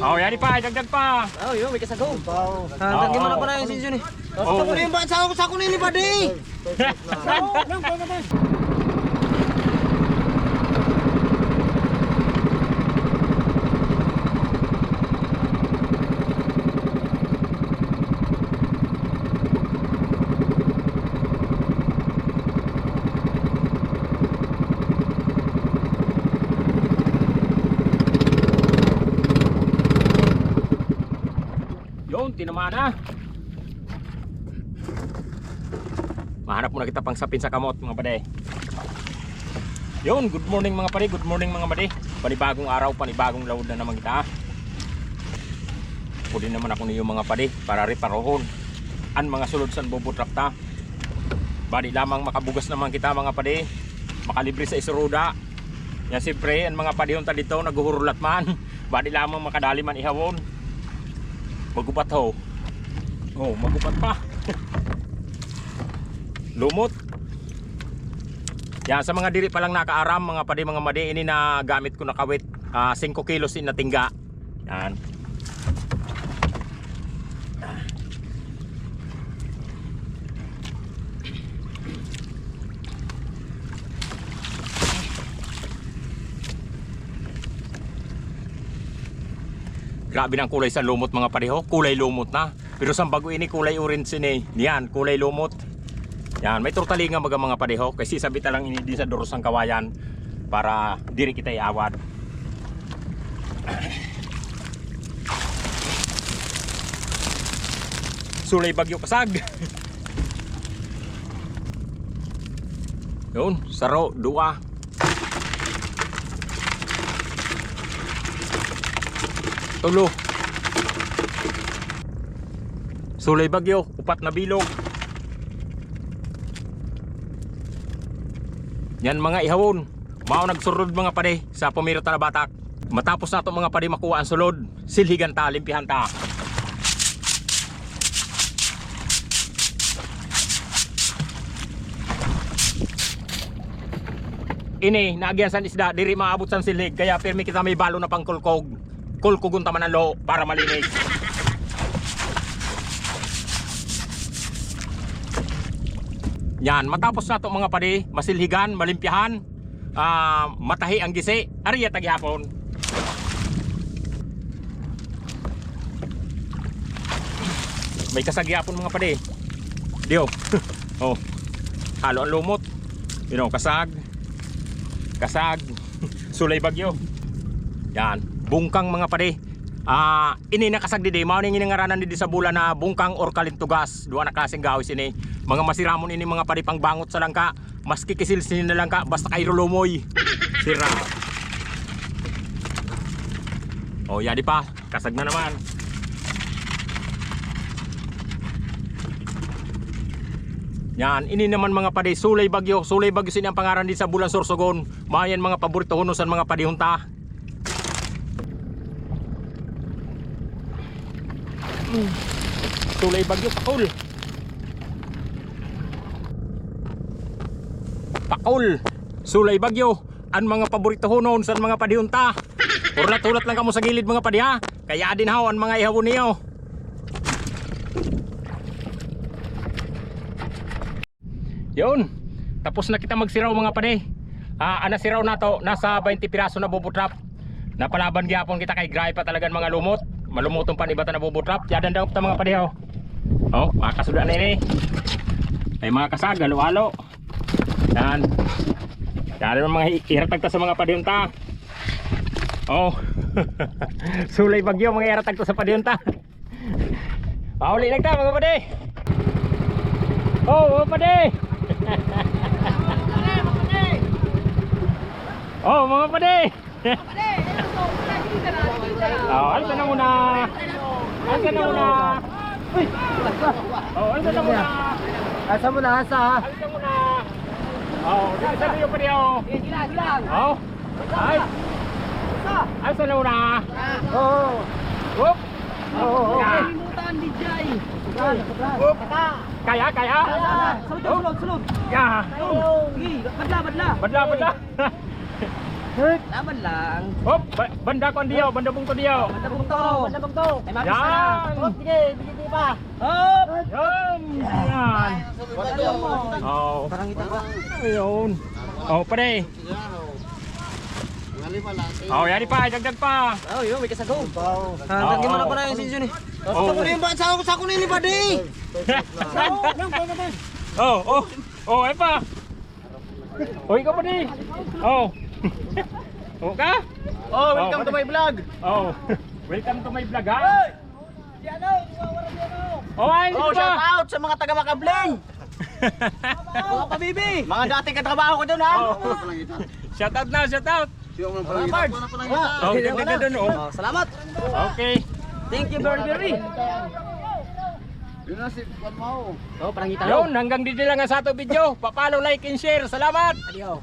Oh, yan pa, dagdag pa. Oh, yun, may kasagaw. Pao. Ah, Oo. gimana pa na yung sensyon eh. Oh. Sa kunin ba? Sa sa kunin ni Badi. Yun, tinamaan na. Mahanap muna kita pang sapin sa kamot mga pade. Yun, good morning mga pade, good morning mga pade. Panibagong araw, panibagong load na naman kita. Pwede naman ako niyo mga pade para reparohon ang mga sulod sa bubutrap ta. Bali lamang makabugas naman kita mga pade. Makalibre sa isuruda. Yan siyempre, ang mga padihon ta dito naguhurulat man. Bali lamang makadali man ihawon. Magupat ho. Oh, magupat pa. Lumot. Yan, sa mga diri pa lang nakaaram, mga padi mga madi, ini na gamit ko na kawit. ah, 5 kilos in na tingga. Yan. Grabe ng kulay sa lumot mga pareho. Kulay lumot na. Pero sa bago ini kulay orange ini. Yan, kulay lumot. Yan, may turtalinga mga mga pareho. Kasi sabita lang ini di sa duros ng kawayan para diri kita iawad. Sulay bagyo kasag. Yun, saro, dua. Tulo. Sulay bagyo, upat na bilog. Yan mga ihawon. Mao nagsurod mga pade sa pumirata na batak. Matapos nato mga pade makuha ang sulod, silhigan ta, limpihan ta. Ini, naagyan san isda, diri maabot san silhig, kaya pirmi kita may balo na pangkulkog. Kulkugon taman ang lo para malinis. Yan, matapos na to mga padi, masilhigan, malimpyahan, ah, matahi ang gisi, ariya tagyapon. May kasagyapon mga padi. Dio. oh. Halo ang lumot. You know, kasag. Kasag. Sulay bagyo. Yan, bungkang mga padi. Ah, ini nakasag di mao ning inangaranan di sa bulan na bungkang or kalintugas. Duha na klaseng gawis ini. Mga masiramon ini mga padi pangbangot sa langka. Mas kikisilsin na langka basta kay lumoy. Sira. Oh, yadi pa. Kasag na naman. Yan, ini naman mga padi, sulay bagyo, sulay bagyo sini ang pangaran di sa bulan Sorsogon. Mayan mga paborito hunusan mga padihunta. Sulay bagyo pakul. Pakul. Sulay bagyo. Ang mga paborito hunon sa mga padihunta. Urat-urat lang kamo sa gilid mga padiha. Kaya din haw ang mga ihawon niyo. Yun. Tapos na kita magsiraw mga pade. Ah, ana siraw na to, nasa 20 piraso na bubutrap. Napalaban gyapon kita kay gray pa talagang mga lumot. Malumutong pa ni bata na bubutrap. Yadan daw ta mga pade ho. Oh, makasuda na ini. Ay mga kasag, halo-halo. Yan. Yan mga iratag ta sa mga padiyunta. Oh. Sulay bagyo mga iratag ta sa padiyunta. Pauli lang ta mga pade. Oh, mga pade. oh, mga pade. Oh, alsa na muna. Alsa na muna. Oh, alsa na muna. Asa mo na asa ha? Alsa muna. Oh, dito sa iyo pade oh. Oh. Ay. Alsa na muna. Oo. Whoop. Oo. Ya. Whoop. Kaya, kaya. Sulod, sulod, sulod. Ya. Sige, badla, badla. Badla, badla. Laban lang. Hop, ba- banda ko ang diyaw, banda bungto diyaw. Banda bang to? Banda bang to? Ay, mabis na. Hop, sige, sige pa. Hop! Yan. Yan. Oh. Parang ito ba? Ayun. Oh, pare. Oh, yari pa, dagdag pa. Oh, yun, may kasagaw. Oo. Hanggang mo na pa na yung season eh. Oh. Sa kunin ba? Sa sa kunin ni Padi. oh, oh. Oh, ay pa. Oh, ikaw pa di. Oh. Oh ka? Oh, welcome to my vlog. Oh. Welcome to my vlog, ha? Oh, ay, Oh, shout out sa mga taga Makabling. Mga pabibi. Mga dating katrabaho ko doon ha. Oh. Shout out na, shout out. Bard. Oh, dagdag na dun, oh. Oh, salamat. Okay. Thank you very very. Oh, parang kita Yun, hanggang dito lang ang sa ato video. Papalo, like, and share. Salamat! Adiyo.